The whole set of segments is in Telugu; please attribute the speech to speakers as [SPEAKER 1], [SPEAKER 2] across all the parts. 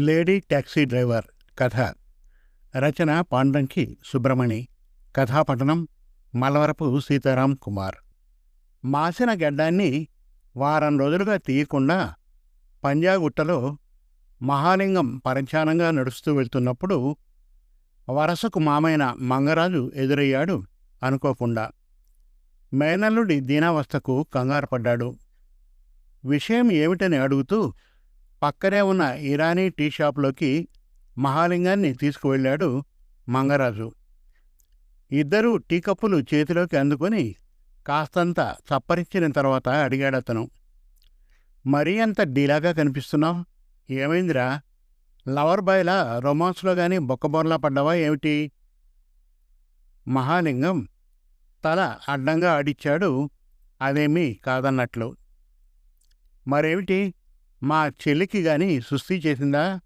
[SPEAKER 1] లేడీ ట్యాక్సీ డ్రైవర్ కథ. రచన పాండ్రంకి సుబ్రమణి. కథాపఠనం మలవరపు సీతారాం కుమార్. మాసిన గడ్డాన్ని వారం రోజులుగా తీయకుండా పంజాగుట్టలో మహాలింగం పరధ్యానంగా నడుస్తూ వెళ్తున్నప్పుడు వరసకు మామైన మంగరాజు ఎదురయ్యాడు అనుకోకుండా. మేనల్లుడి దీనావస్థకు కంగారుపడ్డాడు విషయం ఏమిటని అడుగుతూ పక్కనే ఉన్న ఇరానీ టీ షాప్లోకి మహాలింగాన్ని తీసుకువెళ్ళాడు మంగరాజు. ఇద్దరూ టీ కప్పులు చేతిలోకి అందుకొని కాస్తంత చప్పరించిన తర్వాత అడిగాడతను మరీ అంత డీలాగా కనిపిస్తున్నావు? ఏమైందిరా? లవర్ బాయ్లా రొమాన్స్లో కానీ బొక్కబొర్లా పడ్డావా ఏమిటి? మహాలింగం తల అడ్డంగా ఆడిచ్చాడు అదేమీ కాదన్నట్లు. మరేమిటి? మా చెల్లికి గాని సుస్థి చేసిందా?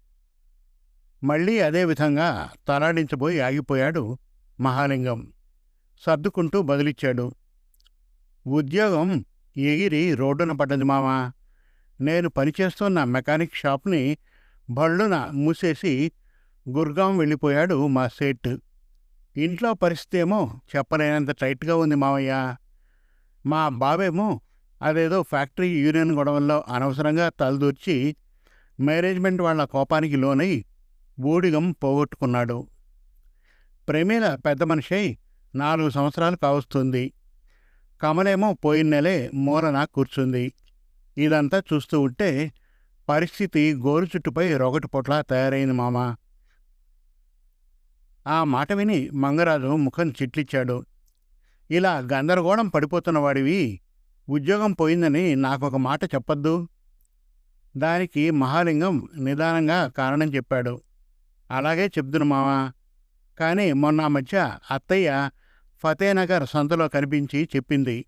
[SPEAKER 1] మళ్ళీ అదే విధంగా తలాడించబోయి ఆగిపోయాడు మహాలింగం. సర్దుకుంటూ బదిలిచ్చాడు. ఉద్యోగం ఎగిరి రోడ్డున పడ్డది మావా నేను పనిచేస్తున్న మెకానిక్ షాప్ని బళ్ళున మూసేసి గుర్గాం వెళ్ళిపోయాడు మా సేట్. ఇంట్లో పరిస్థితి ఏమో చెప్పలేనంత టైట్గా ఉంది మావయ్య. మా బాబేమో అదేదో ఫ్యాక్టరీ యూనియన్ గొడవల్లో అనవసరంగా తలదూర్చి మేనేజ్మెంట్ వాళ్ళ కోపానికి లోనై బూడిగం పోగొట్టుకున్నాడు. ప్రమీల పెద్ద మనిషి నాలుగు సంవత్సరాలు కావస్తుంది. కమలేమో పోయిన నెలే మూలన కూర్చుంది. ఇదంతా చూస్తూ ఉంటే పరిస్థితి గోరు చుట్టుపై రొగటి పొట్లా తయారైంది మామ. ఆ మాట విని మంగరాజు ముఖం చిట్లిచ్చాడు. ఇలా గందరగోళం పడిపోతున్న వాడివి ఉద్యోగం పోయిందని నాకొక మాట చెప్పొద్దు. దానికి మహాలింగం నిదానంగా కారణం చెప్పాడు. అలాగే చెప్దును మావా. కానీ మొన్న మధ్య అత్తయ్య ఫతేనగర్ సంతలో కనిపించి చెప్పింది.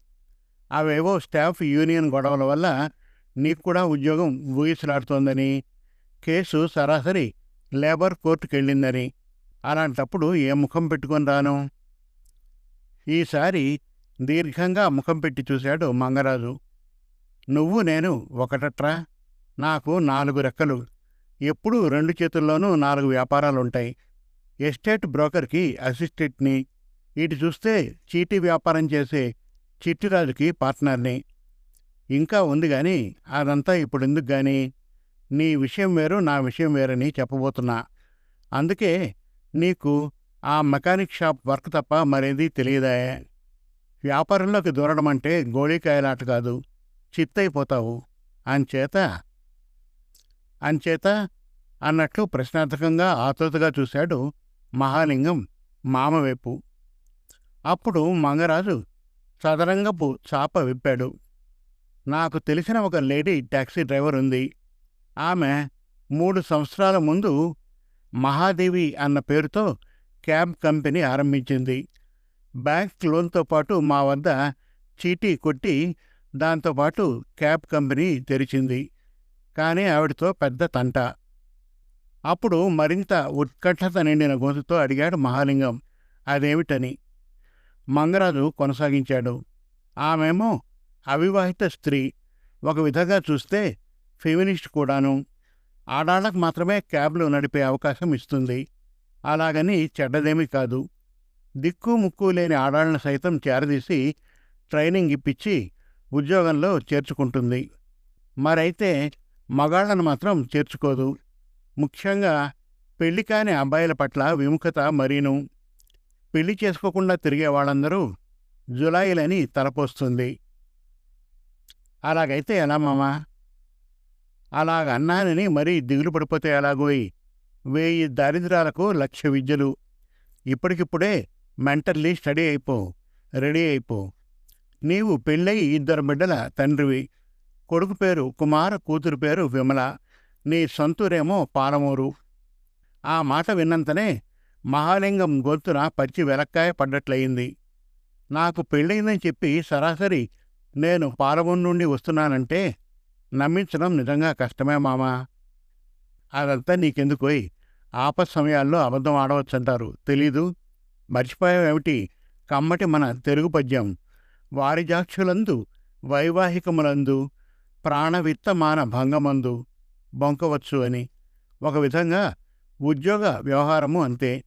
[SPEAKER 1] అవేవో స్టాఫ్ యూనియన్ గొడవల వల్ల నీకు కూడా ఉద్యోగం ఊగిసలాడుతోందని కేసు సరాసరి లేబర్ కోర్టుకెళ్ళిందని. అలాంటప్పుడు ఏ ముఖం పెట్టుకొని రాను? ఈసారి దీర్ఘంగా ముఖం పెట్టి చూశాడు మంగరాజు. నువ్వు నేను ఒకటట్రా? నాకు నాలుగు రెక్కలు. ఎప్పుడూ రెండు చేతుల్లోనూ నాలుగు వ్యాపారాలుంటాయి. ఎస్టేట్ బ్రోకర్కి అసిస్టెంట్ని. ఇటు చూస్తే చీటీ వ్యాపారం చేసే చిట్టిరాజుకి పార్ట్నర్ని. ఇంకా ఉంది గాని అదంతా ఇప్పుడు ఎందుకు గాని? నీ విషయం వేరు నా విషయం వేరని చెప్పబోతున్నా. అందుకే నీకు ఆ మెకానిక్ షాప్ వర్క్ తప్ప మరేది తెలియదాయే. వ్యాపారంలోకి దూరడం అంటే గోళీకాయలాట కాదు. చిత్తైపోతావు. అంచేత అంచేత అన్నట్లు ప్రశ్నార్థకంగా ఆతృతగా చూశాడు మహాలింగం మామవైపు. అప్పుడు మంగరాజు సదరంగపు చాప విప్పాడు. నాకు తెలిసిన ఒక లేడీ టాక్సీ డ్రైవర్ ఉంది ఆమె మూడు సంవత్సరాల ముందు మహాదేవి అన్న పేరుతో క్యాబ్ కంపెనీ ఆరంభించింది. బ్యాంక్ లోన్తో పాటు మా వద్ద చీటీ కొట్టి దాంతోపాటు క్యాబ్ కంపెనీ తెరిచింది. కానీ ఆవిడతో పెద్ద తంట. అప్పుడు మరింత ఉత్కంఠత నిండిన గొంతుతో అడిగాడు మహాలింగం. అదేమిటని? మంగరాజు కొనసాగించాడు. ఆమెమో అవివాహిత స్త్రీ. ఒక విధంగా చూస్తే ఫెమినిస్ట్ కూడాను. ఆడాళ్ళకు మాత్రమే క్యాబ్లు నడిపే అవకాశం ఇస్తుంది. అలాగని చెడ్డదేమీ కాదు. దిక్కు ముక్కు లేని ఆడాళ్ళను సైతం చేరదీసి ట్రైనింగ్ ఇప్పించి ఉద్యోగంలో చేర్చుకుంటుంది. మరైతే మగాళ్ళను మాత్రం చేర్చుకోదు. ముఖ్యంగా పెళ్ళి కాని అబ్బాయిల పట్ల విముఖత మరీను. పెళ్ళి చేసుకోకుండా తిరిగే వాళ్ళందరూ జులాయిలని తలపోస్తుంది. అలాగైతే ఎలా మామా? అలాగన్నానని మరీ దిగులు పడిపోతే ఎలాగోయి? వేయి దారిద్రాలకు లక్ష విద్యలు. ఇప్పటికిప్పుడే మెంటల్లీ స్టడీ అయిపో రెడీ అయిపో. నీవు పెళ్ళయి ఇద్దరు బిడ్డల తండ్రివి. కొడుకు పేరు కుమార కూతురు పేరు విమల. నీ సొంతూరేమో పాలమూరు. ఆ మాట విన్నంతనే మహాలింగం గొంతున పచ్చి వెలక్కాయ పడ్డట్లయింది. నాకు పెళ్ళయిందని చెప్పి సరాసరి నేను పాలమూరు నుండి వస్తున్నానంటే నమ్మించడం నిజంగా కష్టమే మామా. అదంతా నీకెందుకోయ్? ఆపత్ సమయాల్లో అబద్ధం ఆడవచ్చంటారు. తెలీదు? మర్చిపోయావేమిటి కమ్మటి మన తెలుగు పద్యం. వారిజాక్షులందు వైవాహికములందు ప్రాణవిత్తమాన భంగమందు బొంకవచ్చు అని. ఒక విధంగా ఉద్యోగ వ్యవహారము అంతే.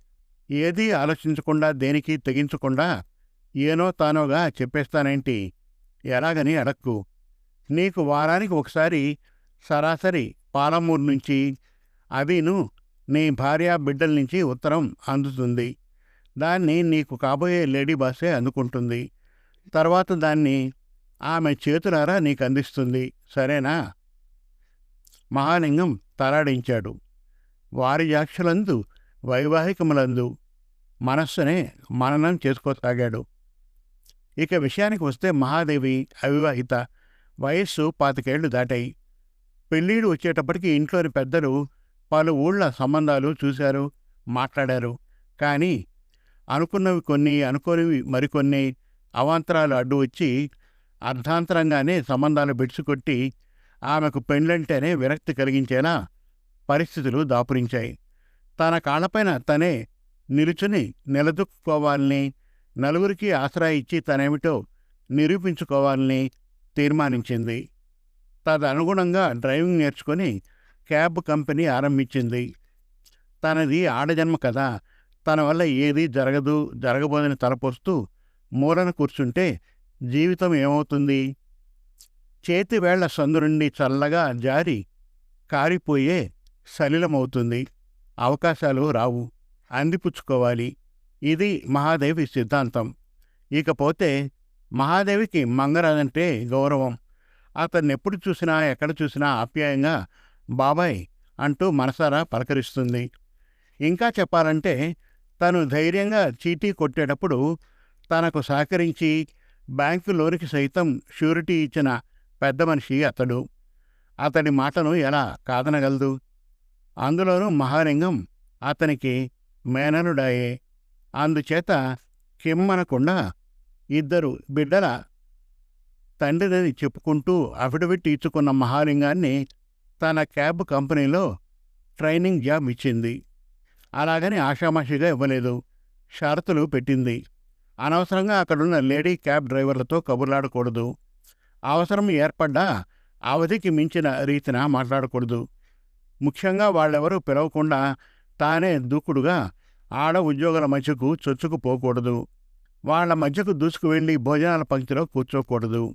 [SPEAKER 1] ఏదీ ఆలోచించకుండా దేనికి తెగించకుండా ఏనో తానోగా చెప్పేస్తానేంటి? ఎలాగని అడక్కు. నీకు వారానికి ఒకసారి సరాసరి పాలమూరు నుంచి అవిను నీ భార్య బిడ్డల నుంచి ఉత్తరం అందుతుంది. దాన్ని నీకు కాబోయే లేడీ బాసే అందుకుంటుంది. తర్వాత దాన్ని ఆమె చేతులారా నీకు అందిస్తుంది. సరేనా? మహాలింగం తలాడించాడు. వారి యాక్షలందు వైవాహికములందు మనస్సునే మననం చేసుకోసాగాడు ఇక విషయానికి వస్తే మహాదేవి అవివాహిత. వయస్సు పాతికేళ్ళు దాటాయి. పెళ్ళీడు వచ్చేటప్పటికి ఇంట్లోని పెద్దలు పలు ఊళ్ళ సంబంధాలు చూశారు మాట్లాడారు. కానీ అనుకున్నవి కొన్ని అనుకోనివి మరికొన్ని అవాంతరాలు అడ్డు వచ్చి అర్ధాంతరంగానే సంబంధాలు బిడ్చుకొట్టి ఆమెకు పెండ్లంటేనే విరక్తి కలిగించేలా పరిస్థితులు దాపురించాయి. తన కాళ్ళపైన తనే నిలుచుని నిలదొక్కుకోవాలని నలుగురికి ఆసరా ఇచ్చి తనేమిటో నిరూపించుకోవాలని తీర్మానించింది. తదనుగుణంగా డ్రైవింగ్ నేర్చుకుని క్యాబ్ కంపెనీ ఆరంభించింది. తనది ఆడజన్మ కదా తన వల్ల ఏదీ జరగదు జరగబోదని తలపోస్తూ మూలన కూర్చుంటే జీవితం ఏమవుతుంది? చేతి వేళ్ళ చల్లగా జారి కారిపోయే సలిలమవుతుంది. అవకాశాలు రావు. అందిపుచ్చుకోవాలి. ఇది మహాదేవి సిద్ధాంతం. ఇకపోతే మహాదేవికి మంగరాజంటే గౌరవం. అతన్ని ఎప్పుడు చూసినా ఎక్కడ చూసినా ఆప్యాయంగా బాబాయ్ అంటూ మనసారా పలకరిస్తుంది. ఇంకా చెప్పాలంటే తను ధైర్యంగా చీటీ కొట్టేటప్పుడు తనకు సహకరించి బ్యాంకు లోనికి సైతం షూరిటీ ఇచ్చిన పెద్ద మనిషి అతడు. అతడి మాటను ఎలా కాదనగలదు? అందులోనూ మహాలింగం అతనికి మేననుడాయే. అందుచేత కిమ్మనకుండా ఇద్దరు బిడ్డల తండ్రిని చెప్పుకుంటూ అఫిడవిట్ ఇచ్చుకున్న మహాలింగాన్ని తన క్యాబ్ కంపెనీలో ట్రైనింగ్ జాబ్ ఇచ్చింది. అలాగని ఆషామాషిగా ఇవ్వలేదు. షరతులు పెట్టింది. అనవసరంగా అక్కడున్న లేడీ క్యాబ్ డ్రైవర్లతో కబుర్లాడకూడదు. అవసరం ఏర్పడ్డా అవధికి మించిన రీతిన మాట్లాడకూడదు. ముఖ్యంగా వాళ్ళెవరూ పిలవకుండా తానే దూకుడుగా ఆడ ఉద్యోగుల మధ్యకు చొచ్చుకుపోకూడదు వాళ్ళ మధ్యకు దూసుకు వెళ్ళి భోజనాల పంక్తిలో కూర్చోకూడదు.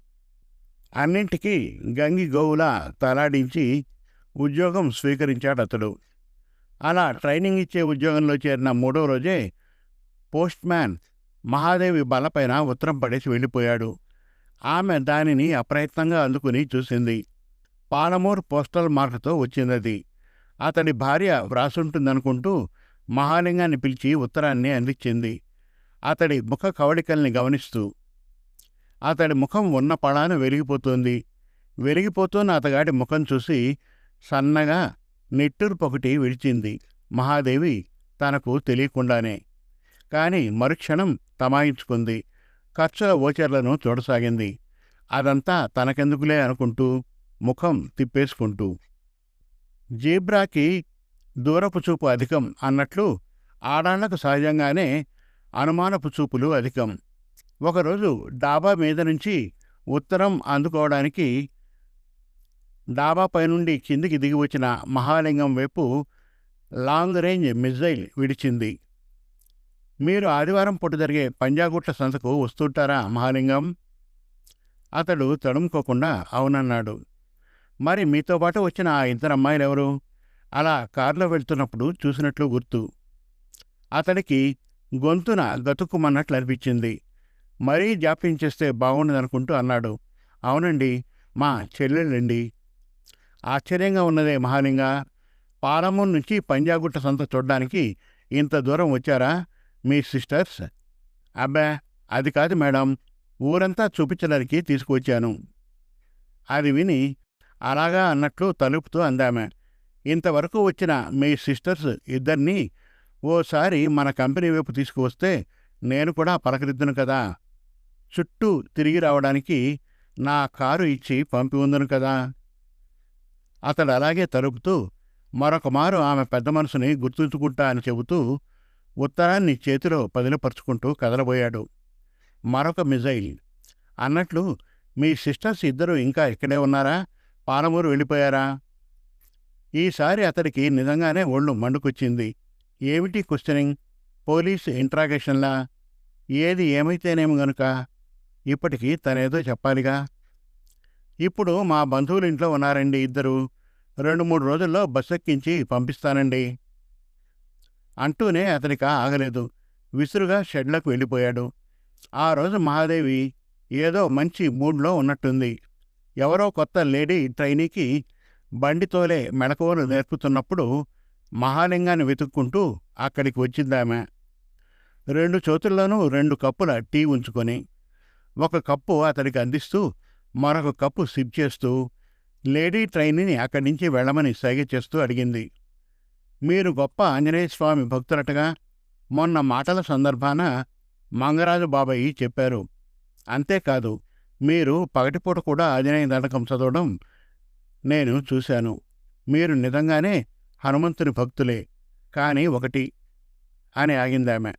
[SPEAKER 1] అన్నింటికీ గంగి గోవులా తలాడించి ఉద్యోగం స్వీకరించాడు అతడు అలా ట్రైనింగ్ ఇచ్చే ఉద్యోగంలో చేరిన మూడో రోజే పోస్ట్ మ్యాన్ మహాదేవి బలపైన ఉత్తరం పడేసి వెళ్ళిపోయాడు. ఆమె దానిని అప్రయత్నంగా అందుకుని చూసింది. పాలమూర్ పోస్టల్ మార్కుతో వచ్చిందది. అతడి భార్య వ్రాసుంటుందనుకుంటూ మహాలింగాన్ని పిలిచి ఉత్తరాన్ని అందించింది. అతడి ముఖ కవళికల్ని గమనిస్తూ అతడి ముఖం ఉన్న పళాను వెలిగిపోతుంది వెలిగిపోతున్న అతగాడి ముఖం చూసి సన్నగా నిట్టూర్పొకటి విడిచింది. మహాదేవి తనకు తెలియకుండానే. కాని మరుక్షణం తమాయించుకుంది. ఖర్చుల ఓచర్లను చూడసాగింది. అదంతా తనకెందుకులే అనుకుంటూ ముఖం తిప్పేసుకుంటూ. జీబ్రాకి దూరపు చూపు అధికం అన్నట్లు ఆడాళ్ళకు సహజంగానే అనుమానపు చూపులు అధికం. ఒకరోజు డాబా మీద నుంచి ఉత్తరం అందుకోవడానికి డాబా పైనుండి కిందికి దిగి వచ్చిన మహాలింగం వైపు లాంగ్ రేంజ్ మిజైల్ విడిచింది. మీరు ఆదివారం పూట జరిగే పంజాగుట్ల సంతకు వస్తుంటారా మహాలింగం? అతడు తడుముకోకుండా అవునన్నాడు. మరి మీతో పాటు వచ్చిన ఆ ఇద్దరు అమ్మాయిలెవరు? అలా కారులో వెళ్తున్నప్పుడు చూసినట్లు గుర్తు. అతడికి గొంతున గతుక్కుమన్నట్లు అనిపించింది. మరీ జాప్యం చేస్తే బాగుండదనుకుంటూ అన్నాడు. అవునండి మా చెల్లెళ్ళండి. ఆశ్చర్యంగా ఉన్నదే మహాలింగ. పాలమూరు నుంచి పంజాగుట్ట సంత చూడ్డానికి ఇంత దూరం వచ్చారా? మీ సిస్టర్స్? అబ్బా అది కాదు మేడం. ఊరంతా చూపించడానికి తీసుకువచ్చాను. అది విని అలాగా అన్నట్లు తలుపుతూ అందామె. ఇంతవరకు వచ్చిన మీ సిస్టర్స్ ఇద్దరినీ ఓసారి మన కంపెనీ వైపు తీసుకువస్తే నేను కూడా పలకరిద్దును కదా. చుట్టూ తిరిగి రావడానికి నా కారు ఇచ్చి పంపి ఉందను కదా. అతడు అలాగే తలుపుతూ మరొక మారు ఆమె పెద్ద మనసుని గుర్తుంచుకుంటా అని చెబుతూ ఉత్తరాన్ని చేతిలో పదిలపరుచుకుంటూ కదలబోయాడు. మరొక మిజైల్. అన్నట్లు మీ సిస్టర్స్ ఇద్దరు ఇంకా ఇక్కడే ఉన్నారా? పాలమూరు వెళ్ళిపోయారా? ఈసారి అతడికి నిజంగానే ఒళ్ళు మండుకొచ్చింది. ఏమిటి క్వశ్చనింగ్? పోలీసు ఇంట్రాగేషన్లా? ఏది ఏమైతేనేమి గనుక ఇప్పటికీ తనేదో చెప్పాలిగా. ఇప్పుడు మా బంధువులు ఇంట్లో ఉన్నారండి ఇద్దరు. రెండు మూడు రోజుల్లో బస్ ఎక్కించి పంపిస్తానండి. అంటూనే అతనికి ఆగలేదు. విసురుగా షెడ్లకు వెళ్ళిపోయాడు. ఆ రోజు మహాదేవి ఏదో మంచి మూడ్లో ఉన్నట్టుంది. ఎవరో కొత్త లేడీ ట్రైనీకి బండితోలే మెళకువలు నేర్పుతున్నప్పుడు మహాలింగాన్ని వెతుక్కుంటూ అక్కడికి వచ్చిందామె. రెండు చేతుల్లోనూ రెండు కప్పుల టీ ఉంచుకొని ఒక కప్పు అతడికి అందిస్తూ మరొక కప్పు సిప్ చేస్తూ లేడీ ట్రైనీని అక్కడి నుంచి వెళ్ళమని సైగ చేస్తూ అడిగింది. మీరు గొప్ప ఆంజనేయ స్వామి భక్తులటగా మొన్న మాటల సందర్భాన మంగరాజు బాబాయి చెప్పారు. అంతేకాదు మీరు పగటిపూట కూడా ఆంజనేయ దండకం చదవడం నేను చూశాను. మీరు నిజంగానే హనుమంతుని భక్తులే కానీ ఒకటి అని ఆగిందామె.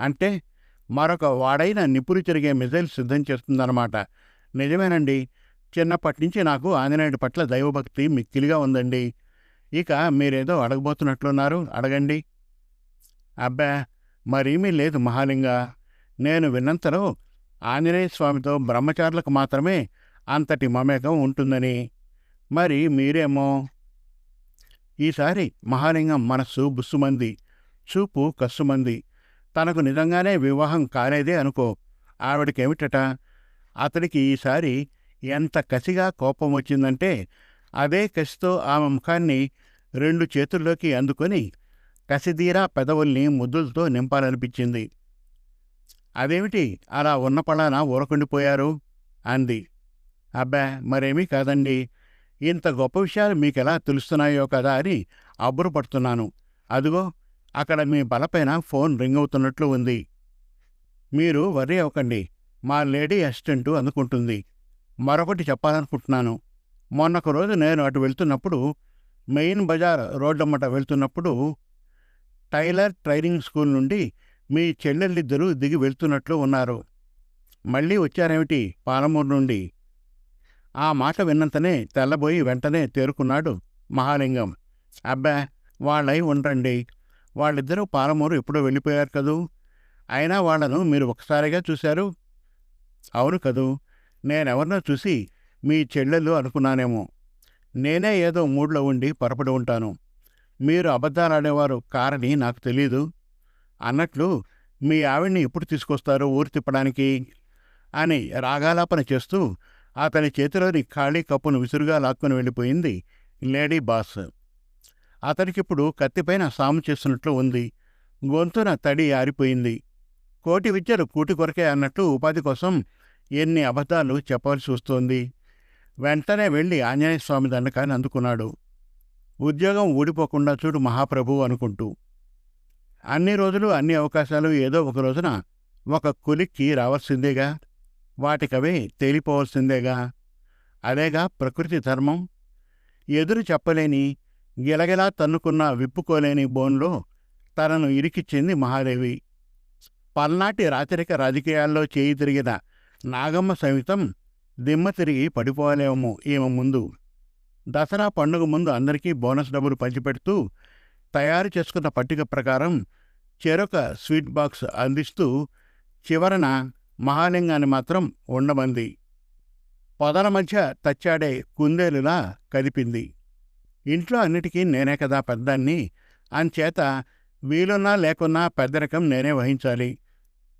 [SPEAKER 1] అంటే మరొక వాడైన నిపురు తిరిగే మిజైల్ సిద్ధం చేస్తుందన్నమాట. నిజమేనండి చిన్నప్పటి నుంచి నాకు ఆంజనేయుడి పట్ల దైవభక్తి మిక్కిలిగా ఉందండి. ఇక మీరేదో అడగబోతున్నట్లున్నారు అడగండి. అబ్బా! మరేమీ లేదు మహాలింగ. నేను విన్నంతలో ఆంజనేయ స్వామితో బ్రహ్మచారులకు మాత్రమే అంతటి మమేకం ఉంటుందని. మరి మీరేమో? ఈసారి మహాలింగం మనస్సు బుస్సుమంది చూపు కస్సుమంది. తనకు నిజంగానే వివాహం కాలేదే అనుకో. ఆవిడకేమిటట? అతడికి ఈసారి ఎంత కసిగా కోపం వచ్చిందంటే అదే కసితో ఆమె ముఖాన్ని రెండు చేతుల్లోకి అందుకొని కసిదీరా పెదవుల్ని ముద్దులతో నింపాలనిపించింది. అదేమిటి? అలా ఉన్న పళాన ఊరకుండిపోయారు? అంది. అబ్బా మరేమీ కాదండి. ఇంత గొప్ప విషయాలు మీకెలా తెలుస్తున్నాయో కదా అని అబ్బురపడుతున్నాను. అదిగో అక్కడ మీ బలపైన ఫోన్ రింగ్ అవుతున్నట్లు ఉంది. మీరు వర్రీ అవ్వకండి. మా లేడీ అసిస్టెంటు అందుకుంటుంది. మరొకటి చెప్పాలనుకుంటున్నాను. మొన్నొక రోజు నేను అటు వెళ్తున్నప్పుడు మెయిన్ బజార్ రోడ్డమ్మట వెళ్తున్నప్పుడు టైలర్ ట్రైనింగ్ స్కూల్ నుండి మీ చెల్లెళ్ళిద్దరూ దిగి వెళ్తున్నట్లు ఉన్నారు. మళ్ళీ వచ్చారేమిటి పాలమూరు నుండి? ఆ మాట విన్నంతనే తెల్లబోయి వెంటనే తేరుకున్నాడు మహాలింగం. అబ్బా వాళ్ళై ఉండండి. వాళ్ళిద్దరూ పాలమూరు ఎప్పుడో వెళ్ళిపోయారు కదూ? అయినా వాళ్ళను మీరు ఒకసారిగా చూశారు? అవును కదూ. నేనెవరినో చూసి మీ చెల్లెలు అనుకున్నానేమో. నేనే ఏదో మూడ్లో ఉండి పొరపడి ఉంటాను. మీరు అబద్ధాలాడేవారు కారని నాకు తెలీదు. అన్నట్లు మీ ఆవిడ్ని ఎప్పుడు తీసుకొస్తారు ఊరు తిప్పడానికి? అని రాగాలాపన చేస్తూ అతని చేతిలోని ఖాళీ కప్పును విసురుగా లాక్కొని వెళ్ళిపోయింది లేడీ బాస్. అతనికిప్పుడు కత్తిపైన సాము చేస్తున్నట్లు ఉంది. గొంతున తడి ఆరిపోయింది. కోటి విద్యలు కూటి కొరకే అన్నట్టు ఉపాధి కోసం ఎన్ని అబద్ధాలు చెప్పవలసి వస్తోంది? వెంటనే వెళ్ళి ఆంజనేయస్వామి దండకాన్ని అందుకున్నాడు. ఉద్యోగం ఊడిపోకుండా చూడు మహాప్రభు అనుకుంటూ. అన్ని రోజులు అన్ని అవకాశాలు ఏదో ఒక రోజున ఒక కులిక్కి రావాల్సిందేగా? వాటికవే తేలిపోవలసిందేగా? అదేగా ప్రకృతి ధర్మం? ఎదురు చెప్పలేని గిలగిలా తన్నుకున్న విప్పుకోలేని బోన్లో తనను ఇరికిచ్చింది మహాదేవి. పల్నాటి రాచరిక రాజకీయాల్లో చేయి తిరిగిన నాగమ్మ సైతం దిమ్మ తిరిగి పడిపోలేమో ఈమె ముందు. దసరా పండుగ ముందు అందరికీ బోనస్ డబ్బులు పంచిపెడుతూ తయారు చేసుకున్న పట్టిక ప్రకారం చెరొక స్వీట్ బాక్స్ అందిస్తూ చివరన మహాలింగాన్ని మాత్రం ఉండమంది. పొదల మధ్య తచ్చాడే కుందేలులా కదిపింది. ఇంట్లో అన్నిటికీ నేనే కదా పెద్దాన్ని అంచేత వీలున్నా లేకున్నా పెద్దరకం నేనే వహించాలి.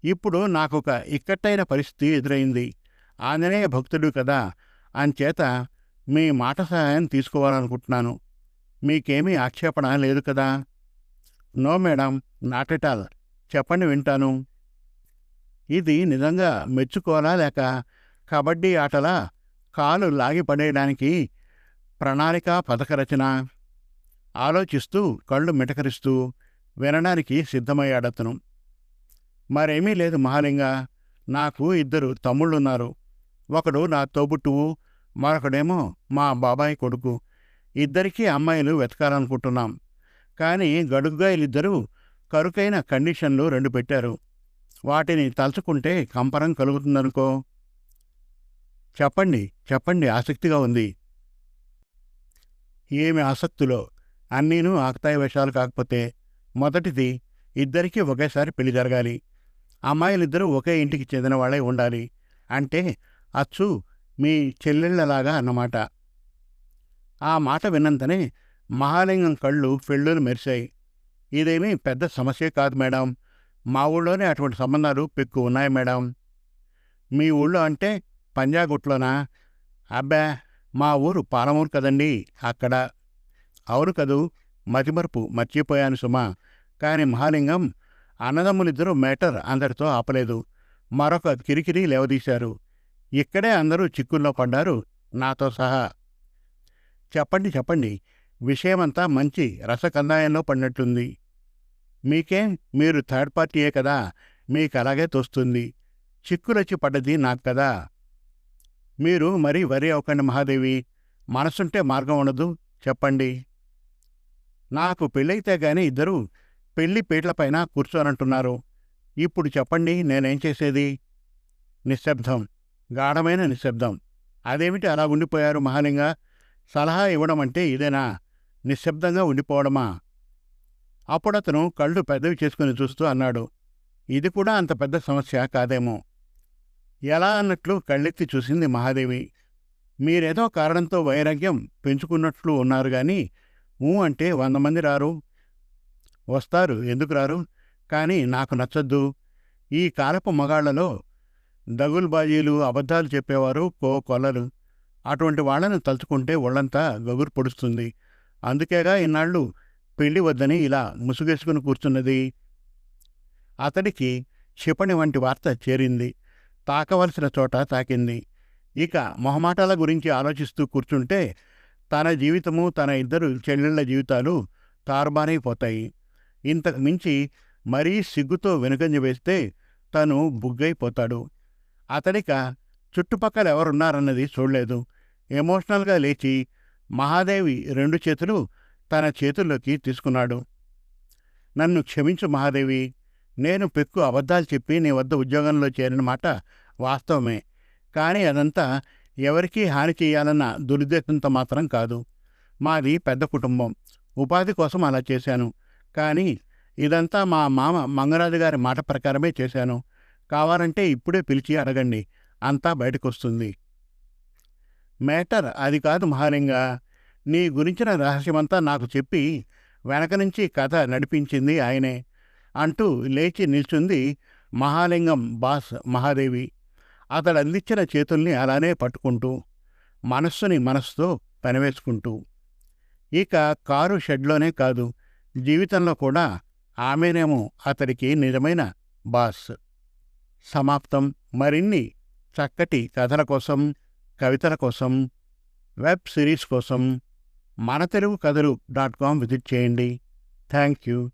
[SPEAKER 1] ఇప్పుడు నాకొక ఇక్కట్టైన పరిస్థితి ఎదురైంది. ఆంజనేయ భక్తుడు కదా అంచేత మీ మాట సహాయం తీసుకోవాలనుకుంటున్నాను. మీకేమీ ఆక్షేపణ లేదు కదా? No madam not at all. చెప్పండి వింటాను. ఇది నిజంగా మెచ్చుకోవాలా లేక కబడ్డీ ఆటలా కాలు లాగి పడేయడానికి ప్రణాళిక పథకరచన ఆలోచిస్తూ కళ్ళు మిటకరిస్తూ వినడానికి సిద్ధమయ్యాడతను. మరేమీ లేదు మహాలింగ. నాకు ఇద్దరు తమ్ముళ్ళున్నారు. ఒకడు నా తోబుట్టువు మరొకడేమో మా బాబాయ్ కొడుకు. ఇద్దరికీ అమ్మాయిలు వెతకాలనుకుంటున్నాం. కానీ గడుగ్గాయలిద్దరూ కరుకైన కండిషన్లు రెండు పెట్టారు. వాటిని తలుచుకుంటే కంపరం కలుగుతుందనుకో. చెప్పండి చెప్పండి ఆసక్తిగా ఉంది. ఏమి ఆసక్తులో? అన్నీను ఆకతాయి వేషాలు కాకపోతే మొదటిది ఇద్దరికీ ఒకేసారి పెళ్ళి జరగాలి. అమ్మాయిలిద్దరూ ఒకే ఇంటికి చెందిన వాళ్ళై ఉండాలి అంటే అచ్చు మీ చెల్లెళ్ళలాగా అన్నమాట. ఆ మాట విన్నంతనే మహాలింగం కళ్ళు ఫెళ్ళును మెరిశాయి. ఇదేమీ పెద్ద సమస్య కాదు మేడం. మా ఊళ్ళోనే అటువంటి సంబంధాలు పెక్కు ఉన్నాయి మేడం. మీ ఊళ్ళో అంటే పంజాగుట్లోనా? అబ్బా మా ఊరు పాలమూరు కదండి అక్కడ. అవును కదూ మతిమరుపు మర్చిపోయాను సుమా. కాని మహాలింగం అన్నదమ్ములిద్దరూ మేటర్ అందరితో ఆపలేదు. మరొక కిరికిరి లేవదీశారు. ఇక్కడే అందరూ చిక్కుల్లో పడ్డారు నాతో సహా. చెప్పండి చెప్పండి. విషయమంతా మంచి రసకందాయంలో పడినట్లుంది మీకేం? మీరు థర్డ్ పార్టీయే కదా. మీకు అలాగే తోస్తుంది. చిక్కులొచ్చి పడ్డది నాకు కదా. మీరు మరీ వరి అవ్వకండి మహాదేవి. మనసుంటే మార్గం ఉండదు. చెప్పండి. నాకు పెళ్ళైతే గాని ఇద్దరూ పెళ్ళి పీటలపైన కూర్చోనంటున్నారు. ఇప్పుడు చెప్పండి నేనేం చేసేది? నిశ్శబ్దం. గాఢమైన నిశ్శబ్దం. అదేమిటి అలా ఉండిపోయారు మహాలింగ? సలహా ఇవ్వడం అంటే ఇదేనా? నిశ్శబ్దంగా ఉండిపోవడమా? అప్పుడతను కళ్ళు పెద్దవి చేసుకుని చూస్తూ అన్నాడు. ఇది కూడా అంత పెద్ద సమస్య కాదేమో. ఎలా అన్నట్లు కళ్ళెత్తి చూసింది మహాదేవి. మీరేదో కారణంతో వైరాగ్యం పెంచుకున్నట్లు ఉన్నారు కానీ ఊ అంటే వంద మంది రారు. వస్తారు. ఎందుకు రారు? కానీ నాకు నచ్చద్దు. ఈ కాలపు మగాళ్ళలో దగుల్బాజీలు అబద్ధాలు చెప్పేవారు కో కొల్లలు. అటువంటి వాళ్ళను తలుచుకుంటే ఒళ్ళంతా గగురు పొడుస్తుంది. అందుకేగా ఇన్నాళ్ళు పెళ్ళి వద్దని ఇలా ముసుగేసుకుని కూర్చున్నది. అతడికి క్షిపణి వంటి వార్త చేరింది. తాకవలసిన చోట తాకింది. ఇక మొహమాటాల గురించి ఆలోచిస్తూ కూర్చుంటే తన జీవితము తన ఇద్దరు చెల్లెళ్ళ జీవితాలు తారుమారైపోతాయి. ఇంతకు మించి మరీ సిగ్గుతో వెనుకంజ వేస్తే తను బుగ్గైపోతాడు. అతడిక చుట్టుపక్కల ఎవరున్నారన్నది చూడలేదు. ఎమోషనల్గా లేచి మహాదేవి రెండు చేతులు తన చేతుల్లోకి తీసుకున్నాడు. నన్ను క్షమించు మహాదేవి నేను పెక్కు అబద్ధాలు చెప్పి నీ వద్ద ఉద్యోగంలో చేరిన మాట వాస్తవమే. కానీ అదంతా ఎవరికీ హాని చేయాలన్న దురుద్దేశంతో మాత్రం కాదు. మాది పెద్ద కుటుంబం. ఉపాధి కోసం అలా చేశాను. కానీ ఇదంతా మా మామ మంగరాజు గారి మాట ప్రకారమే చేశాను. కావాలంటే ఇప్పుడే పిలిచి అడగండి. అంతా బయటకొస్తుంది. మేటర్ అది కాదు మహాలింగా. నీ గురించిన రహస్యమంతా నాకు చెప్పి వెనక నుంచి కథ నడిపించింది ఆయనే అంటూ లేచి నిల్చుంది మహాలింగం బాస్ మహాదేవి. అతడు అందించిన చేతుల్ని అలానే పట్టుకుంటూ మనస్సుని మనస్సుతో పెనవేసుకుంటూ. ఇక కారు షెడ్లోనే కాదు. జీవితంలో కూడా ఆమెనేమో అతడికి నిజమైన బాస్. సమాప్తం. మరిన్ని చక్కటి కథల కోసం కవితల కోసం వెబ్ సిరీస్ కోసం మన తెలుగు కథలు డాట్ కామ్ విజిట్ చేయండి. Thank you